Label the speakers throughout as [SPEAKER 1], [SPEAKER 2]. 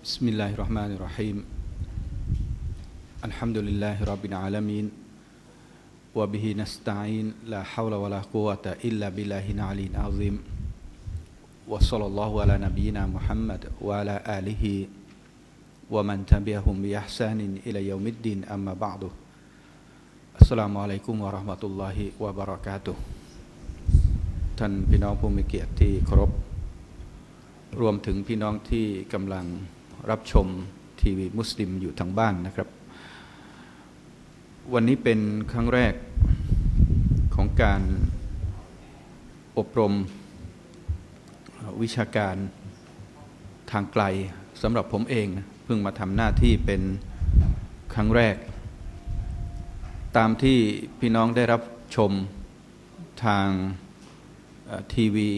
[SPEAKER 1] بسم الله الرحمن الرحيم. الحمد لله رب العالمين وبه نستعين لا حول ولا قوة إلا بالله العلي العظيم. وصلى الله على نبينا محمد وعلى آله ومن تبعهم بإحسان إلى يوم الدين أما بعد. السلام عليكم ورحمة الله وبركاته. ท่านพี่น้องผู้มีเกียรติที่เคารพรวมถึงพี่น้องที่กำลัง รับชมทีวีมุสลิมอยู่ทางบ้านนะครับ วันนี้เป็นครั้งแรกของการอบรมวิชาการทางไกลสำหรับผมเองนะเพิ่งมาทำหน้าที่เป็นครั้งแรก ตามที่พี่น้องได้รับชมทางทีวี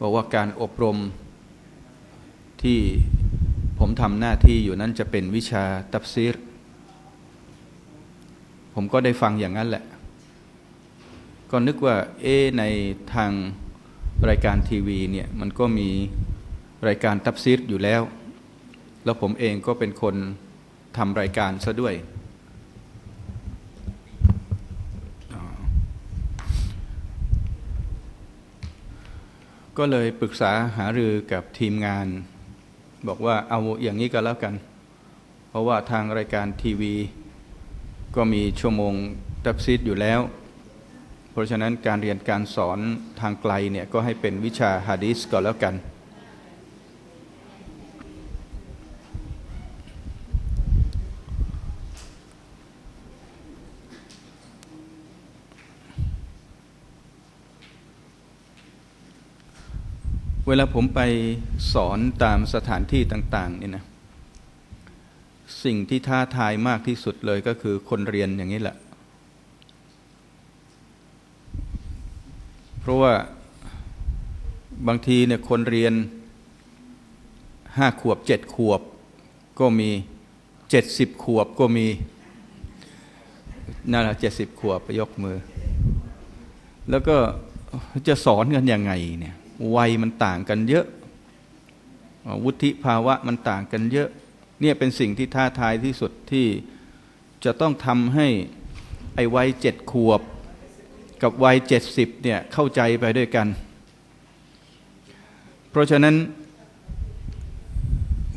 [SPEAKER 1] บอกว่าการอบรมที่ ผมทำหน้าที่อยู่นั้นจะเป็นวิชาตับซีร ผมก็ได้ฟังอย่างนั้นแหละ ก็นึกว่า เอ ในทางรายการทีวีเนี่ย มันก็มีรายการตับซีรอยู่แล้ว แล้วผมเองก็เป็นคนทำรายการซะด้วย ก็เลยปรึกษาหารือกับทีมงาน บอกว่าเอาอย่างนี้ก็แล้วกัน เพราะว่าทางรายการทีวี ก็มีชั่วโมงตับซีดอยู่แล้ว เพราะฉะนั้นการเรียนการสอนทางไกลเนี่ยก็ให้เป็นวิชาฮะดีสก็แล้วกัน เวลาผมไปสอนตามสถานที่ต่างๆนี่นะสิ่งที่ท้าทายมากที่สุดเลยก็คือคนเรียนอย่างนี้แหละ เพราะว่าบางทีเนี่ยคนเรียนห้าขวบเจ็ดขวบก็มีเจ็ดสิบขวบก็มีนั่นแหละเจ็ดสิบขวบไปยกมือ แล้วก็จะสอนกันยังไงเนี่ย วัยมันต่างกันเยอะ วุฒิภาวะมันต่างกันเยอะ เนี่ยเป็นสิ่งที่ท้าทายที่สุดที่จะต้องทำให้ไอ้วัยเจ็ดขวบ กับวัยเจ็ดสิบเนี่ยเข้าใจไปด้วยกัน เพราะฉะนั้น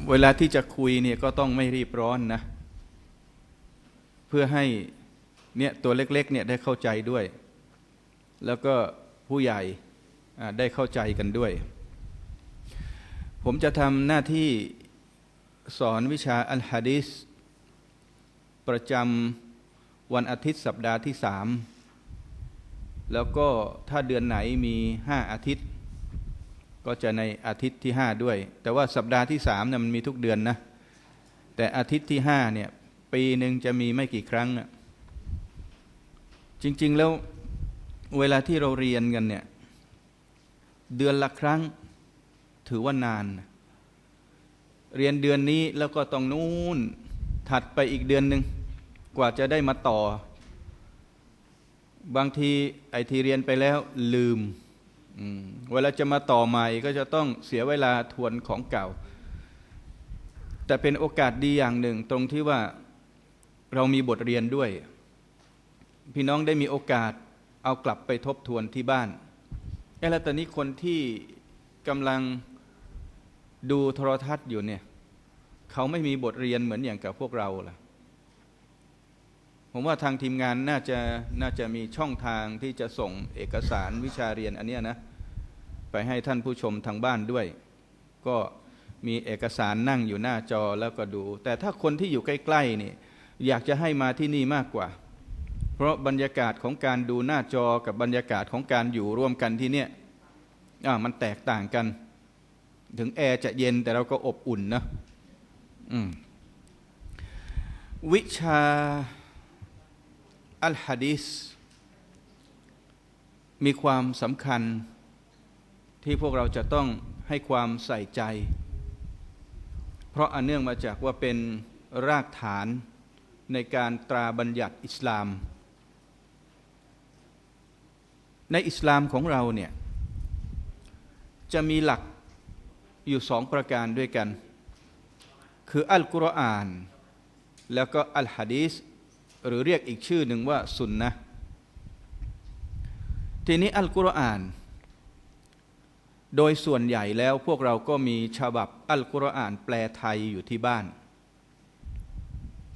[SPEAKER 1] เวลาที่จะคุยเนี่ยก็ต้องไม่รีบร้อนนะ เพื่อให้เนี่ยตัวเล็กๆเนี่ยได้เข้าใจด้วย แล้วก็ผู้ใหญ่ ได้เข้าใจกันด้วย ผมจะทำหน้าที่สอนวิชาอัลฮะดิษประจำวันอาทิตย์สัปดาห์ที่สามแล้วก็ถ้าเดือนไหนมีห้าอาทิตย์ ก็จะในอาทิตย์ที่ห้าด้วย แต่ว่าสัปดาห์ที่สามเนี่ยมันมีทุกเดือนนะแต่อาทิตย์ที่ห้าเนี่ยปีหนึ่งจะมีไม่กี่ครั้งนะจริง ๆ แล้วเวลาที่เราเรียนกันเนี่ย เดือนละครั้ง ถือว่านาน เรียนเดือนนี้แล้วก็ต้องนู่นถัดไปอีกเดือนหนึ่งกว่าจะได้มาต่อ บางทีไอทีเรียนไปแล้วลืมเวลาจะมาต่อใหม่ก็จะต้องเสียเวลาทวนของเก่า แต่เป็นโอกาสดีอย่างหนึ่ง ตรงที่ว่าเรามีบทเรียนด้วย พี่น้องได้มีโอกาสเอากลับไปทบทวนที่บ้าน แล้วตอนนี้คนที่กำลังดูโทรทัศน์อยู่เนี่ย เขาไม่มีบทเรียนเหมือนอย่างกับพวกเราล่ะ ผมว่าทางทีมงานน่าจะน่าจะมีช่องทางที่จะส่งเอกสารวิชาเรียนอันเนี้ยนะ ไปให้ท่านผู้ชมทางบ้านด้วย ก็มีเอกสารนั่งอยู่หน้าจอแล้วก็ดู แต่ถ้าคนที่อยู่ใกล้ๆนี่อยากจะให้มาที่นี่มากกว่า ราะบรรยากาศของการดูหน้าจอกับบรรยากาศของการอยู่ร่วมกันที่เนี่ยมันแตกต่างกัน ถึงแอร์จะเย็นแต่เราก็อบอุ่นนะวิชาอัลฮะดิษมีความสำคัญที่พวกเราจะต้องให้ความใส่ใจ เพราะอันเนื่องมาจากว่าเป็นรากฐานในการตราบัญญัติอิสลาม ในอิสลามของเราเนี่ยจะมีหลักอยู่สองประการด้วยกัน คืออัลกุรอาน แล้วก็อัลฮะดีษหรือเรียกอีกชื่อหนึ่งว่าสุนนะทีนี้อัลกุรอาน โดยส่วนใหญ่แล้วพวกเราก็มีฉบับอัลกุรอานแปลไทยอยู่ที่บ้าน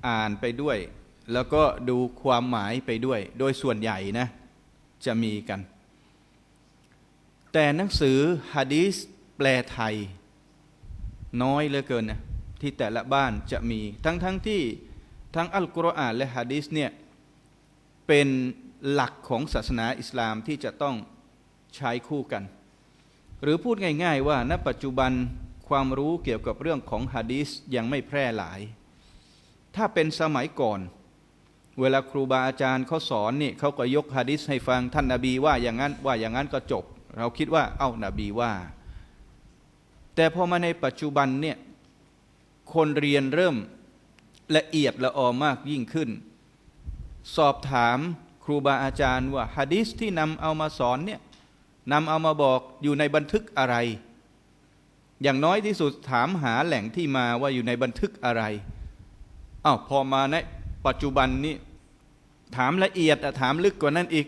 [SPEAKER 1] อ่านไปด้วย แล้วก็ดูความหมายไปด้วย โดยส่วนใหญ่นะ จะมีกัน แต่หนังสือฮะดีษแปลไทย น้อยเหลือเกินนะที่แต่ละบ้านจะมี ทั้งๆทที่ทั้งอัลกุรอานและฮะดีษเนี่ยเป็นหลักของศาสนาอิสลามที่จะต้องใช้คู่กัน หรือพูดง่ายๆว่าณปัจจุบันความรู้เกี่ยวกับเรื่องของฮะดีษยังไม่แพร่หลาย ถ้าเป็นสมัยก่อน เวลาครูบาอาจารย์เขาสอนนี่เขาก็ยกฮะดีษให้ฟังท่านนาบีว่าอย่างนั้นว่าอย่างนั้นก็จบ เราคิดว่าเอ้านาบีว่า แต่พอมาในปัจจุบันเนี่ยคนเรียนเริ่มละเอียดละออมากยิ่งขึ้น สอบถามครูบาอาจารย์ว่าฮะดีษที่นำเอามาสอนเนี่ยนำเอามาบอกอยู่ในบันทึกอะไร อย่างน้อยที่สุดถามหาแหล่งที่มาว่าอยู่ในบันทึกอะไรอ้าวพอมาในปัจจุบันนี้ ถามละเอียดถามลึกกว่านั้นอีก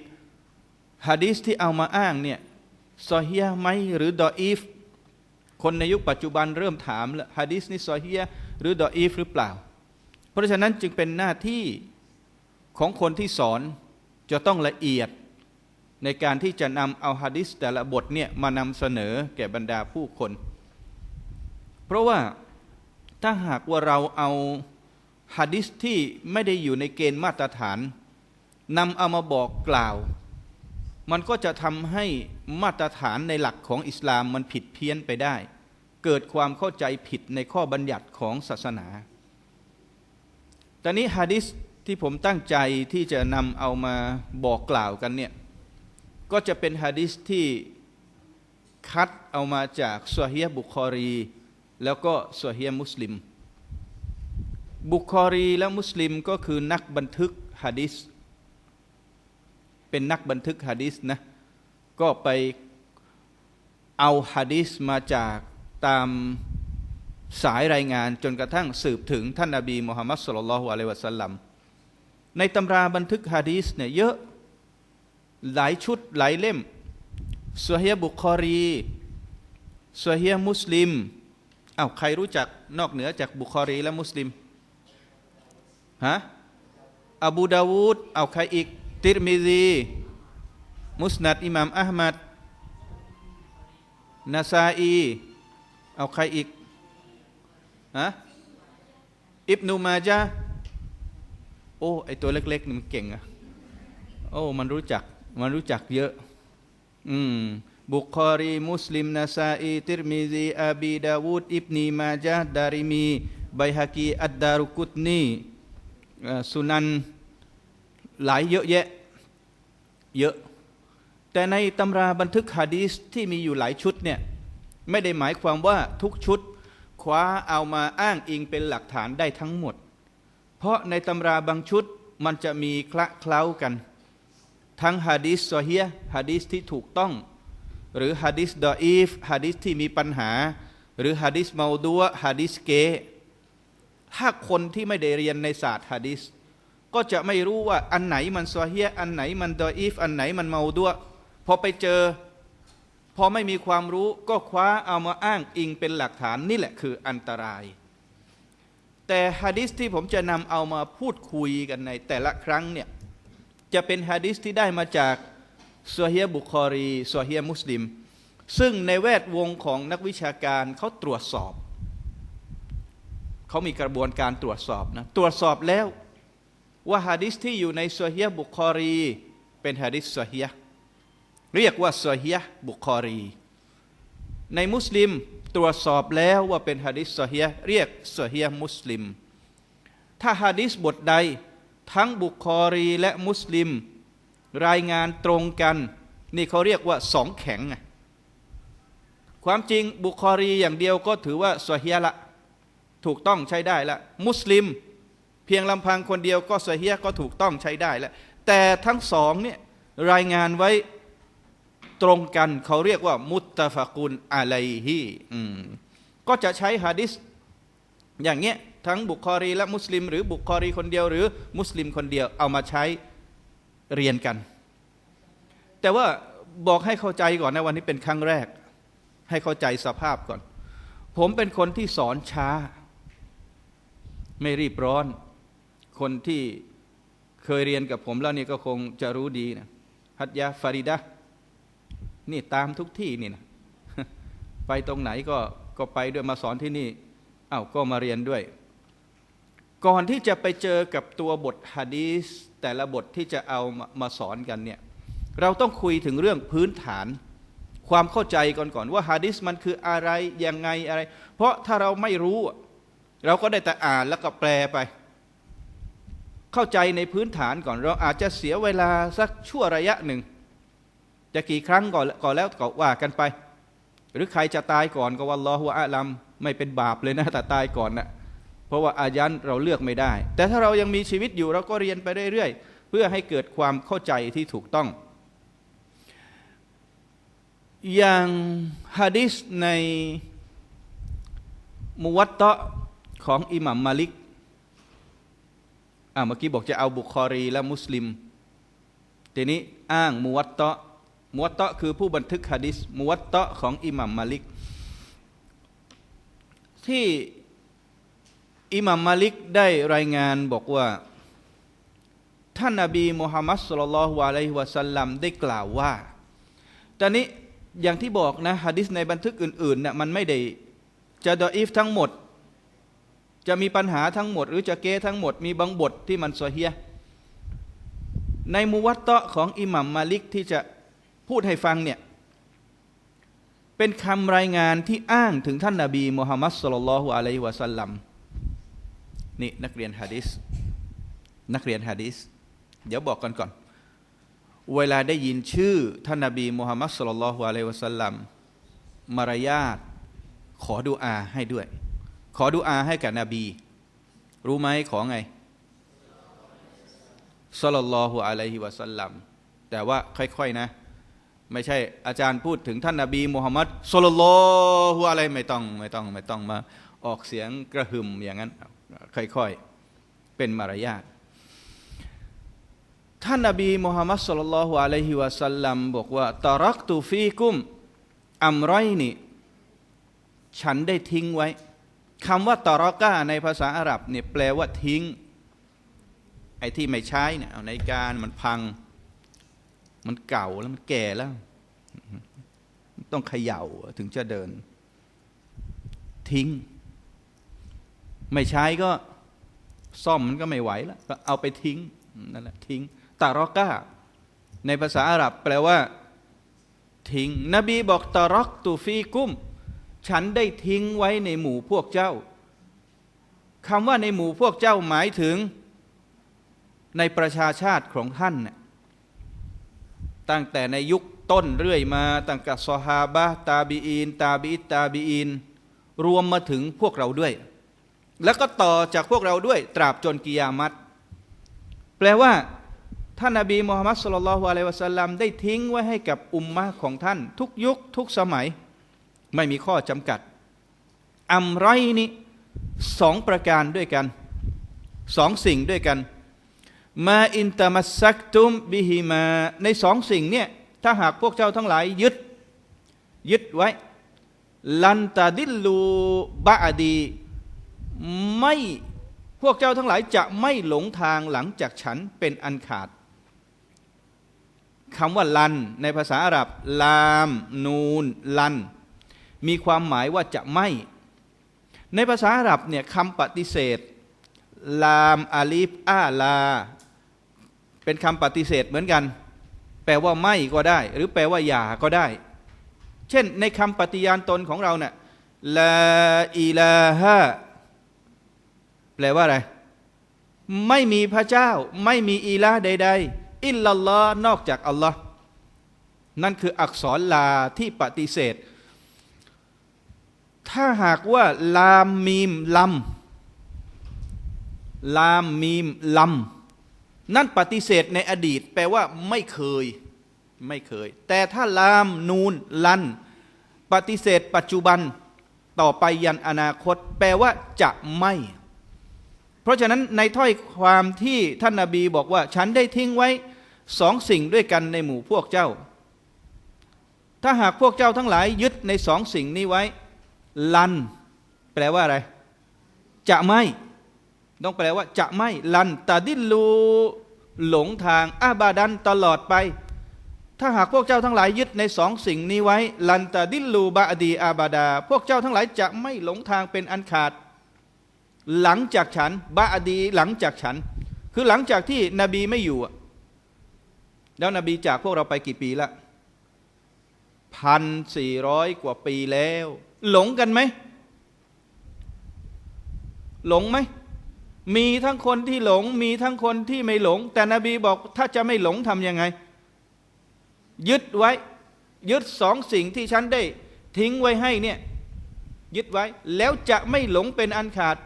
[SPEAKER 1] ฮะดีษที่เอามาอ้างเนี่ยซอฮียไหมหรือดออีฟคนในยุคปัจจุบันเริ่มถามฮะดีษนี่ซอฮียหรือดออีฟหรือเปล่า เพราะฉะนั้นจึงเป็นหน้าที่ของคนที่สอนจะต้องละเอียดในการที่จะนำเอาฮะดิษแต่ละบทเนี่ยมานำเสนอแก่บรรดาผู้คน เพราะว่าถ้าหากว่าเราเอาฮะดิษที่ไม่ได้อยู่ในเกณฑ์มาตรฐาน นำเอามาบอกกล่าว มันก็จะทำให้มาตรฐานในหลักของอิสลามมันผิดเพี้ยนไปได้ เกิดความเข้าใจผิดในข้อบัญญัติของศาสนา ตอนนี้ฮะดิษที่ผมตั้งใจที่จะนำเอามาบอกกล่าวกันเนี่ยก็จะเป็นฮะดิษที่คัดเอามาจากซอฮียบุคอรี แล้วก็ซอฮียมุสลิม บุคอรีและมุสลิมก็คือนักบันทึกฮะดิษ เป็นนักบันทึกฮะดิษนะก็ไปเอาฮะดิษมาจากตามสายรายงานจนกระทั่งสืบถึงท่านนาบีมุฮัมมัดสุลลัลฮุอะลัยวะสัลลัมในตำราบันทึกฮะดีสเนี่ยเยอะหลายชุดหลายเล่มสฮียบุคอรีสฮียมุสลิมอา้าวใครรู้จักนอกเหนือจากบุคอรีและมุสลิมฮะอบูดาวูดเอาใครอีก ติรมิซีมุสนัดอิหม่ามอัลมัดนาซาอีเอาใครอีกฮะอิบนุมาจาโอ้ไอตัวเล็กๆนี่มันเก่งอะโอ้มันรู้จักมันรู้จักเยอะอืมบุคอรีมุสลิมนาซาอีติรมิซีอาบีดาวูดอิบนีมาจาดาริมีไบฮากีอัดดารุกุตนีสุนัน หลายเยอะแยะเยอะ แต่ในตำราบันทึกฮะดีสที่มีอยู่หลายชุดเนี่ยไม่ได้หมายความว่าทุกชุดคว้าเอามาอ้างอิงเป็นหลักฐานได้ทั้งหมด เพราะในตำราบางชุดมันจะมีคละเคล้ากัน ทั้งฮะดิษซอฮียฮะดิษที่ถูกต้อง หรือฮะดิษดออีฟฮะดิษที่มีปัญหา หรือฮะดิษเมาดัวฮะดิษเกถ้าคนที่ไม่ได้เรียนในศาสตร์ฮะดิษ ก็จะไม่รู้ว่าอันไหนมันซอฮียอันไหนมันดออีฟอันไหนมันเมาดัวพอไปเจอ พอไม่มีความรู้ก็คว้าเอามาอ้างอิงเป็นหลักฐานนี่แหละคืออันตราย แต่ฮะดิษที่ผมจะนำเอามาพูดคุยกันในแต่ละครั้งเนี่ยจะเป็นฮะดิษที่ได้มาจากซเฮียบุคอรีซเฮียมุสลิม ซึ่งในแวดวงของนักวิชาการเขาตรวจสอบ เขามีกระบวนการตรวจสอบนะตรวจสอบแล้ว ว่าฮะดิษที่อยู่ในซเฮียบุคอรี เป็นฮะดิษซเฮียเรียกว่าซเฮียบุคอรี ในมุสลิมตรวจสอบแล้วว่าเป็นฮะดิษซอฮียเรียกซอฮียมุสลิม ถ้าฮะดิษบทใด ทั้งบุคอรีและมุสลิม รายงานตรงกัน นี่เขาเรียกว่าสองแข็ง ความจริงบุคอรีอย่างเดียวก็ถือว่าซอฮียละถูกต้องใช้ได้ละ มุสลิม พียงลำพังคนเดียวก็ซอฮียก็ถูกต้องใช้ได้แล้ว แต่ทั้งสองเนี่ยรายงานไว้ตรงกันเขาเรียกว่า มุตตะฟะกุลอะไลฮีก็จะใช้ฮะดิษอย่างเงี้ยทั้งบุคคอรีและมุสลิม หรือบุคคอรีคนเดียว หรือมุสลิมคนเดียวเอามาใช้เรียนกัน แต่ว่าบอกให้เข้าใจก่อนนะวันนี้เป็นครั้งแรก ให้เข้าใจสภาพก่อน ผมเป็นคนที่สอนช้า ไม่รีบร้อน คนที่เคยเรียนกับผมแล้วนี่ก็คงจะรู้ดีนะฮัตยาฟาริดะนี่ตามทุกที่นี่นะไปตรงไหนก็ก็ไปด้วยมาสอนที่นี่อ้าวก็มาเรียนด้วย ก่อนที่จะไปเจอกับตัวบทฮะดีสแต่ละบทที่จะเอามามาสอนกันเนี่ยเราต้องคุยถึงเรื่องพื้นฐาน ความเข้าใจก่อนก่อนว่าฮะดีสมันคืออะไรยังไงอะไร เพราะถ้าเราไม่รู้ เราก็ได้แต่อ่านแล้วก็แปลไป เข้าใจในพื้นฐานก่อนเราอาจจะเสียเวลาสักชั่วระยะหนึ่ง จะกี่ครั้งก่อนก่อนแล้วก็ว่ากันไป หรือใครจะตายก่อนก็วันรอหัวอาลัมไม่เป็นบาปเลยนะแต่ตายก่อนนะเพราะว่าอายันเราเลือกไม่ได้ แต่ถ้าเรายังมีชีวิตอยู่เราก็เรียนไปเรื่อยๆ เพื่อให้เกิดความเข้าใจที่ถูกต้อง อย่างฮะดิษในมุวัตตะของอิหมัมมาลิก อ่าเมื่อกี้บอกจะเอาบุคอรีและมุสลิม ทีนี้อ้างมุวัตเตะมุวัตเตะคือผู้บันทึกฮะดิษมุวัตเตะของอิหมัมมาลิก ที่อิหมัมมาลิกได้รายงานบอกว่า ท่านนาบีมุฮัมมัดสุลลัลฮุอะลัยฮิวะสัลลัมได้กล่าวว่า ตอนนี้อย่างที่บอกนะฮะดิษในบันทึกอื่นๆเนี่ยมันไม่ได้จะดออีฟทั้งหมด จะมีปัญหาทั้งหมด หรือจะเก้ทั้งหมดมีบางบทที่มันซอเฮียในมุวัตเตะของอิหมัมมาลิกที่จะพูดให้ฟังเนี่ยเป็นคำรายงานที่อ้างถึงท่านนาบีมุฮัมมัดสุลลัลฮุอะลัยฮิวะสัลลัมนี่นักเรียนฮะดิษนักเรียนฮะดิษเดี๋ยวบอกกันก่อน เวลาได้ยินชื่อท่านนาบีมุฮัมมัดสุลลัลฮุอะลัยฮิวะสัลลัมมารยาทขอดุอาให้ด้วย ขอดุอาให้กับนบี รู้ไหมขอไงสลลลอฮุอะลัยฮิวะสัลลัมแต่ว่าค่อยๆนะ ไม่ใช่อาจารย์พูดถึงท่านนาบีมุฮัมมัดสลลลอฮุอะไรไม่ต้องไม่ต้องไม่ต้องมาออกเสียงกระหึ่มอย่างนั้น ค่อยๆ เป็นมารยาทท่านนาบีมุฮัมมัดสลลัลลอฮุอะลัยฮิวะสัลลัมบอกว่าตารักตูฟีกุมอัมไรนี่ฉันได้ทิ้งไว้ คำว่าตอรอก้าในภาษาอาหรับเนี่ยแปลว่าทิ้ง ไอ้ที่ไม่ใช้เนี่ยเอาในการมันพัง มันเก่าแล้วมันแก่แล้ว ต้องเขย่าถึงจะเดิน ทิ้ง ไม่ใช้ก็ซ่อมมันก็ไม่ไหวแล้วก็เอาไปทิ้งนั่นแหละทิ้งตารอก้า ในภาษาอาหรับแปลว่า ทิ้ง นบีบอกตารอกตูฟีกุม ฉันได้ทิ้งไว้ในหมู่พวกเจ้าคำว่าในหมู่พวกเจ้าหมายถึงในประชาชาติของท่านเนี่ยตั้งแต่ในยุคต้นเรื่อยมาตั้งแต่ซอฮาบะตาบีอีนตาบีตาบีอีนรวมมาถึงพวกเราด้วย แล้วก็ต่อจากพวกเราด้วย ตราบจนกิยามัตแปลว่าท่านนาบีมูฮัมมัดสุลลัลฮุอะลัยวะสัลลัมได้ทิ้งไว้ให้กับอุมมะของท่าน ทุกยุคทุกสมัย ไม่มีข้อจำกัด อัมไรนี้สองประการด้วยกันสองสิ่งด้วยกัน มาอินตามัสซักตุมบิฮิมา ในสองสิ่งเนี่ยถ้าหากพวกเจ้าทั้งหลายยึด ยึดไว้ ลันตาดิลูบาอดีไม่พวกเจ้าทั้งหลายจะไม่หลงทางหลังจากฉันเป็นอันขาดคำว่าลัน ในภาษาอาหรับ ลาม นูน ลัน มีความหมายว่าจะไม่ ในภาษาอาหรับเนี่ยคำปฏิเสธ ลามอาลีฟอาลา เป็นคำปฏิเสธเหมือนกัน แปลว่าไม่ก็ได้ หรือแปลว่าอย่าก็ได้ เช่นในคำปฏิญาณตนของเราเนี่ยลาอิลาฮะแปลว่าอะไร ไม่มีพระเจ้า ไม่มีอีลาใด ๆ อิลลัลลอฮ์นอกจากอัลลอฮ์นั่นคืออักษรลาที่ปฏิเสธ ถ้าหากว่าลามมีมลำลามมีมลำนั่นปฏิเสธในอดีต แปลว่าไม่เคย ไม่เคย แต่ถ้าลามนูนลัน ปฏิเสธปัจจุบันต่อไปยันอนาคต แปลว่าจะไม่ เพราะฉะนั้นในถ้อยความที่ท่านนาบีบอกว่า ฉันได้ทิ้งไว้สองสิ่งด้วยกันในหมู่พวกเจ้า ถ้าหากพวกเจ้าทั้งหลายยึดในสองสิ่งนี้ไว้ ลัน แปลว่าอะไร จะไม่ต้องแปลว่า จะไม่ลันตาดิลูหลงทางอาบาดันตลอดไป ถ้าหากพวกเจ้าทั้งหลายยึดในสองสิ่งนี้ไว้ ลันตาดิลูบาอดีอาบาดา พวกเจ้าทั้งหลายจะไม่หลงทางเป็นอันขาด หลังจากฉันบาอดีหลังจากฉัน คือหลังจากที่นบีไม่อยู่แล้วนบีจากพวกเราไปกี่ปีละพันสี่ร้อยกว่าปีแล้ว หลงกันไหม หลงไหม มีทั้งคนที่หลง มีทั้งคนที่ไม่หลง แต่นบีบอกถ้าจะไม่หลงทำยังไง ยึดไว้ ยึดสองสิ่งที่ฉันได้ ทิ้งไว้ให้เนี่ยยึดไว้ แล้วจะไม่หลงเป็นอันขาด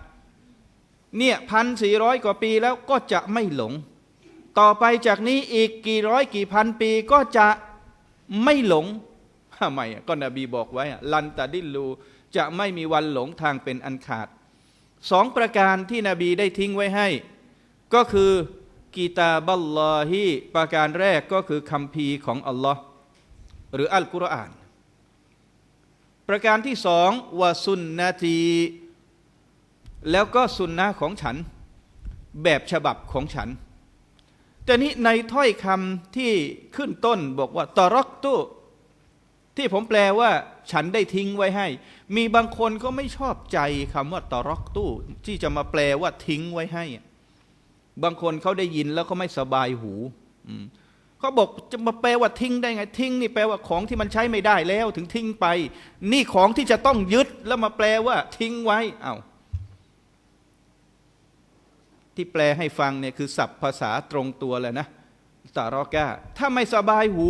[SPEAKER 1] เนี่ยพันสี่ร้อยกว่าปีแล้วก็จะไม่หลง ต่อไปจากนี้อีกกี่ร้อยกี่พันปีก็จะไม่หลง ทำไมอะก็นบีบอกไว้ลันตาดิลูจะไม่มีวันหลงทางเป็นอันขาดสองประการที่นบีได้ทิ้งไว้ให้ ก็คือกีตาบัลลอฮีประการแรกก็คือคำพีของอัลลอฮ์หรืออัลกุรอาน ประการที่สองวาสุนนาทีแล้วก็สุนนะของฉัน แบบฉบับของฉัน แต่นี้ในถ้อยคำที่ขึ้นต้นบอกว่าตอรอกตุ ที่ผมแปลว่า ฉันได้ทิ้งไว้ให้ มีบางคนก็ไม่ชอบใจคำว่าตอรอกตู้ ที่จะมาแปลว่าทิ้งไว้ให้ บางคนเขาได้ยินแล้วเขาไม่สบายหูเขาบอกจะมาแปลว่าทิ้งได้ไง ทิ้ง นี่แปลว่าของที่มันใช้ไม่ได้แล้วถึงทิ้งไป นี่ของที่จะต้องยึดแล้วมาแปลว่า ทิ้งไว้เอา้าที่แปลให้ฟังเนี่ยคือศัพท์ภาษาตรงตัวเลยนะตารอกาถ้าไม่สบายหู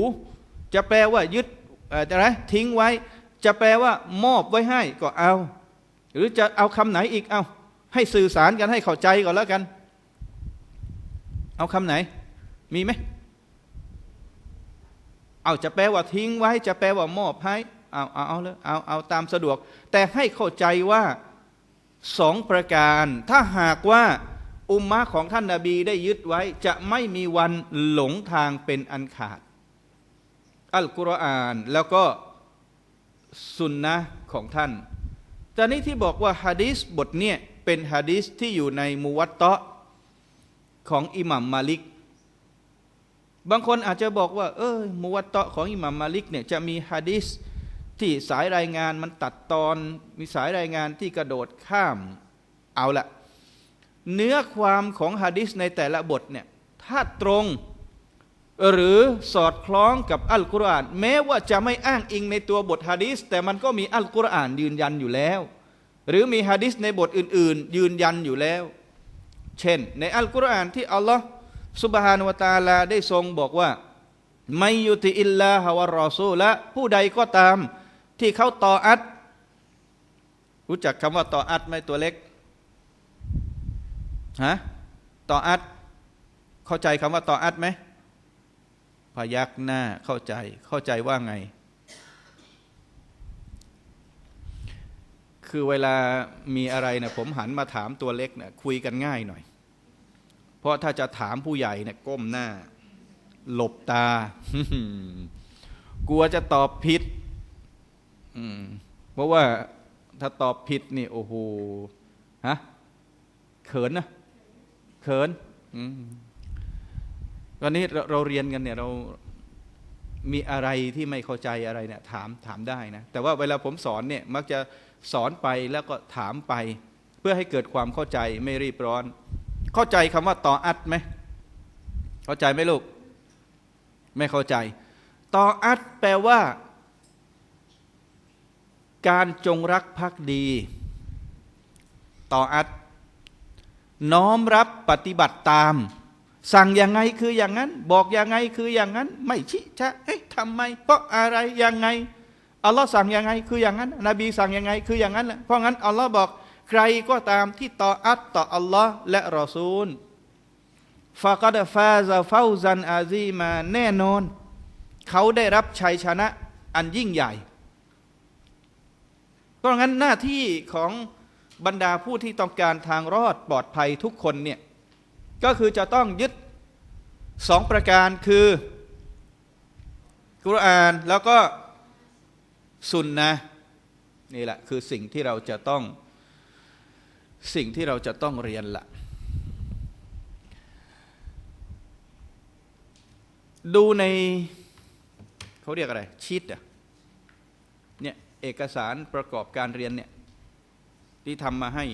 [SPEAKER 1] จะแปลว่ายึด จะไรทิ้งไว้ จะแปลว่ามอบไว้ให้ก็เอา หรือจะเอาคำไหนอีกเอาให้สื่อสารกันให้เข้าใจก่อนแล้วกัน เอาคำไหน มีไหมเอาจะแปลว่าทิ้งไว้ จะแปลว่ามอบให้เอาเอาเอาเลยเอาเอาตามสะดวก แต่ให้เข้าใจว่าสองประการ ถ้าหากว่าอุมมะของท่านนาบีได้ยึดไว้ จะไม่มีวันหลงทางเป็นอันขาด อัลกุรอาน แล้วก็สุนนะของท่านจานี้ที่บอกว่าฮะดีษบทเนี่ยเป็นฮะดีษที่อยู่ในมุวัตเตะของอิหมัมมาลิก บางคนอาจจะบอกว่า เออมุวัตเตะของอิหมัมมาลิกเนี่ยจะมีฮะดีษที่สายรายงานมันตัดตอนมีสายรายงานที่กระโดดข้ามเอาละเนื้อความของฮะดิษในแต่ละบทเนี่ยถ้าตรง หรือสอดคล้องกับอัลกุรอานแม้ว่าจะไม่อ้างอิงในตัวบทฮะดิษแต่มันก็มีอัลกุรอานยืนยันอยู่แล้ว หรือมีฮะดิษในบทอื่น ๆ ยืนยันอยู่แล้ว เช่น ในอัลกุรอานที่อัลลอฮ์สุบฮานวตาลาได้ทรงบอกว่าไม่ยุติอิลลาฮาวะรอซูละผู้ใดก็ตาม ที่เขาต่ออัดรู้จักคำว่าต่ออัดไหมตัวเล็กฮะต่ออัดเข้าใจคำว่าต่ออัดไหม พยักหน้าเข้าใจเข้าใจว่าไง คือเวลามีอะไรนะผมหันมาถามตัวเล็กเนะคุยกันง่ายหน่อย เพราะถ้าจะถามผู้ใหญ่เนะี่ยก้มหน้า หลบตากลัวจะตอบผิดเพราะว่าถ้าตอบผิดนี่โอ้โหฮะเขินนะเขิน ตอนนี้เราเรียนกันเนี่ยเรามีอะไรที่ไม่เข้าใจอะไรเนี่ยถามถามได้นะแต่ว่าเวลาผมสอนเนี่ยมักจะสอนไปแล้วก็ถามไป เพื่อให้เกิดความเข้าใจไม่รีบร้อน เข้าใจคำว่าต่ออัดไหมเข้าใจไหมลูก ไม่เข้าใจ ต่ออัดแปลว่า การจงรักภักดี ต่ออัดน้อมรับปฏิบัติตาม สั่งยังไงคืออย่างนั้น บอกยังไงคืออย่างนั้น ไม่ชิชะเอ๊ะทำไม เพราะอะไรยังไงอัลลอฮ์สั่งยังไงคืออย่างนั้น นบีสั่งยังไงคืออย่างนั้นแหละเพราะงั้นอัลลอฮ์บอกใครก็ตามที่ต่ออัตต่ออัลลอฮ์และรอซูลฟากัดฟาซาฟาซันอาซีมาแน่นอน เขาได้รับชัยชนะอันยิ่งใหญ่ เพราะงั้นหน้าที่ของบรรดาผู้ที่ต้องการทางรอดปลอดภัยทุกคนเนี่ย ก็คือจะต้องยึดสองประการคือกุรอานแล้วก็สุนนะนี่แหละคือสิ่งที่เราจะต้องสิ่งที่เราจะต้องเรียนละดูในเขาเรียกอะไรชีตอะเนี่ยเอกสารประกอบการเรียนเนี่ยที่ทำมาให้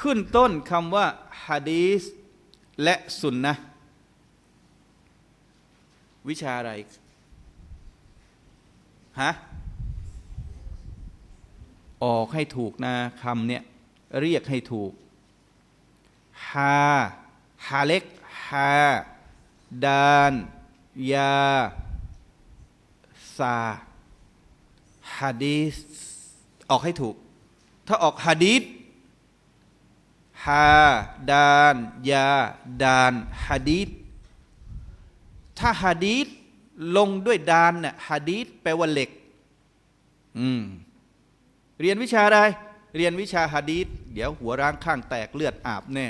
[SPEAKER 1] ขึ้นต้นคำว่าฮะดีสและสุนนะวิชาอะไรฮะออกให้ถูกนะคำเนี่ยเรียกให้ถูกฮาฮาเล็กฮาดานยาซาฮะดีสออกให้ถูก ถ้าออกฮะดีสาดานยาดานฮะดีสถ้าฮะดีสลงด้วยดานเนี่ยฮะดีสแปลว่าเหล็ก อืม เรียนวิชาอะไร เรียนวิชาฮะดีสเดี๋ยวหัวร้างข้างแตกเลือดอาบแน่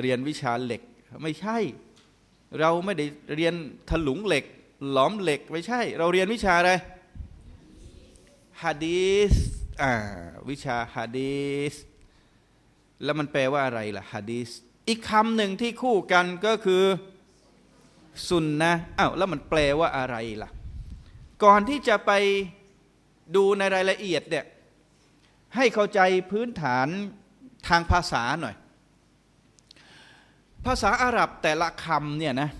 [SPEAKER 1] เรียนวิชาเหล็ก ไม่ใช่ เราไม่ได้เรียนถลุงเหล็ก หลอมเหล็ก ไม่ใช่ เราเรียนวิชาอะไรฮะดีสอ่าวิชาฮะดีส แล้วมันแปลว่าอะไรล่ะฮะดีสอีกคำหนึ่งที่คู่กันก็คือสุนนะอ้าวแล้วมันแปลว่าอะไรล่ะ ก่อนที่จะไปดูในรายละเอียดเนี่ยให้เข้าใจพื้นฐานทางภาษาหน่อย ภาษาอาหรับแต่ละคำเนี่ยนะ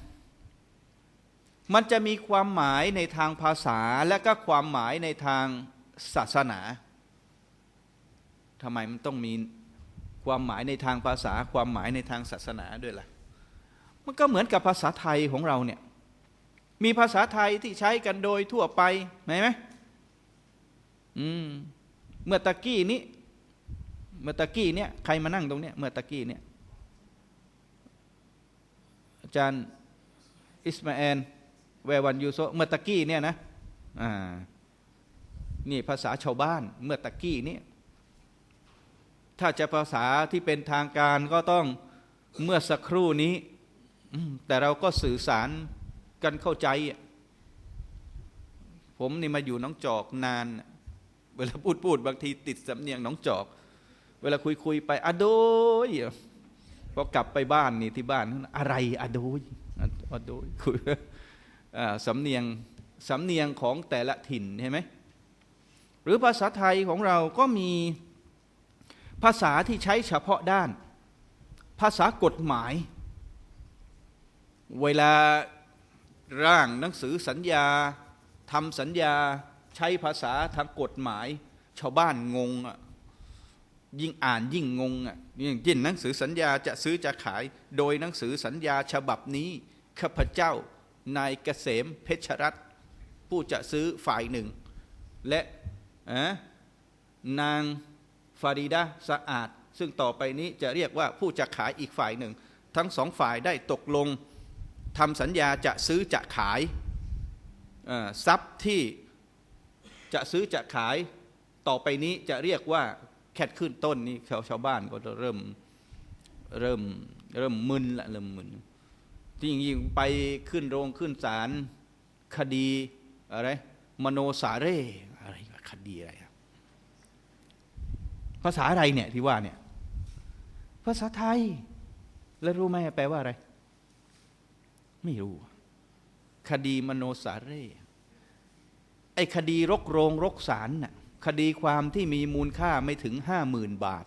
[SPEAKER 1] มันจะมีความหมายในทางภาษาและก็ความหมายในทางศาสนาทำไมมันต้องมี ความหมายในทางภาษาความหมายในทางศาสนาด้วยล่ะ มันก็เหมือนกับภาษาไทยของเราเนี่ย มีภาษาไทยที่ใช้กันโดยทั่วไปไหมไหมอืมเมื่อตะกี้นี้ เมื่อตะกี้เนี่ยใครมานั่งตรงเนี้ยเมื่อตะกี้เนี่ยอาจารย์อิสมาเอลแววันยูโซเมื่อตะกี้เนี่ยนะอ่านี่ภาษาชาวบ้านเมื่อตะกี้นี้ ถ้าจะภาษาที่เป็นทางการก็ต้องเมื่อสักครู่นี้ แต่เราก็สื่อสารกันเข้าใจ ผมนี่มาอยู่น้องจอกนาน เวลาพูดพูดบางทีติดสำเนียงน้องจอก เวลาคุยคุยไปอะโดยพอกลับไปบ้านนี่ที่บ้าน อะไรอะโดยอะโดยคุยสำเนียงสำเนียงของแต่ละถิ่นใช่ไหมหรือภาษาไทยของเราก็มี ภาษาที่ใช้เฉพาะด้าน ภาษากฎหมาย เวลาร่างหนังสือสัญญาทำสัญญาใช้ภาษาทางกฎหมาย ชาวบ้านงงอะยิ่งอ่านยิ่งงงอะอย่างยิ่งหนังสือสัญญาจะซื้อจะขาย โดยหนังสือสัญญาฉบับนี้ข้าพเจ้านายเกษมเพชรรัตน์ผู้จะซื้อฝ่ายหนึ่ง และนาง ฟาริดาสะอาด ซึ่งต่อไปนี้จะเรียกว่าผู้จะขายอีกฝ่ายหนึ่ง ทั้งสองฝ่ายได้ตกลงทำสัญญาจะซื้อจะขายทรัพย์ที่จะซื้อจะขายต่อไปนี้จะเรียกว่าแคทขึ้นต้นนี้ชาวชาวบ้านก็จะเริ่มเริ่มเริ่มมึนละเริ่มมึนที่ยิ่งไปขึ้นโรงขึ้นศาลคดีอะไรมโนสาเร่อะไรคดีอะไร ภาษาอะไรเนี่ยที่ว่าเนี่ย ภาษาไทย แล้วรู้ไหมแปลว่าอะไร ไม่รู้ คดีมโนสาเร่ไอ้คดีรกโรงรกสารน่ะคดีความที่มีมูลค่าไม่ถึงห้าหมื่นบาท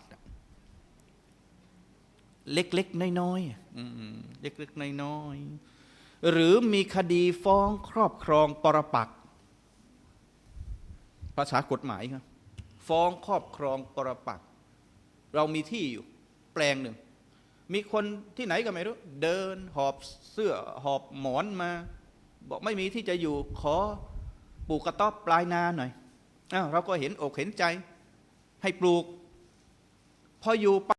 [SPEAKER 1] เล็กๆน้อยๆเล็กๆน้อยๆหรือมีคดีฟ้องครอบครองปรปัก ภาษากฎหมายครับ ฟ้องครอบครองปรปักเรามีที่อยู่ แปลงหนึ่ง มีคนที่ไหนก็ไม่รู้ เดินหอบเสื้อหอบหมอนมา บอกไม่มีที่จะอยู่ขอปลูกกระต๊อบปลายนาหน่อยอ้าวเราก็เห็นอกเห็นใจ ให้ปลูก พออยู่ไป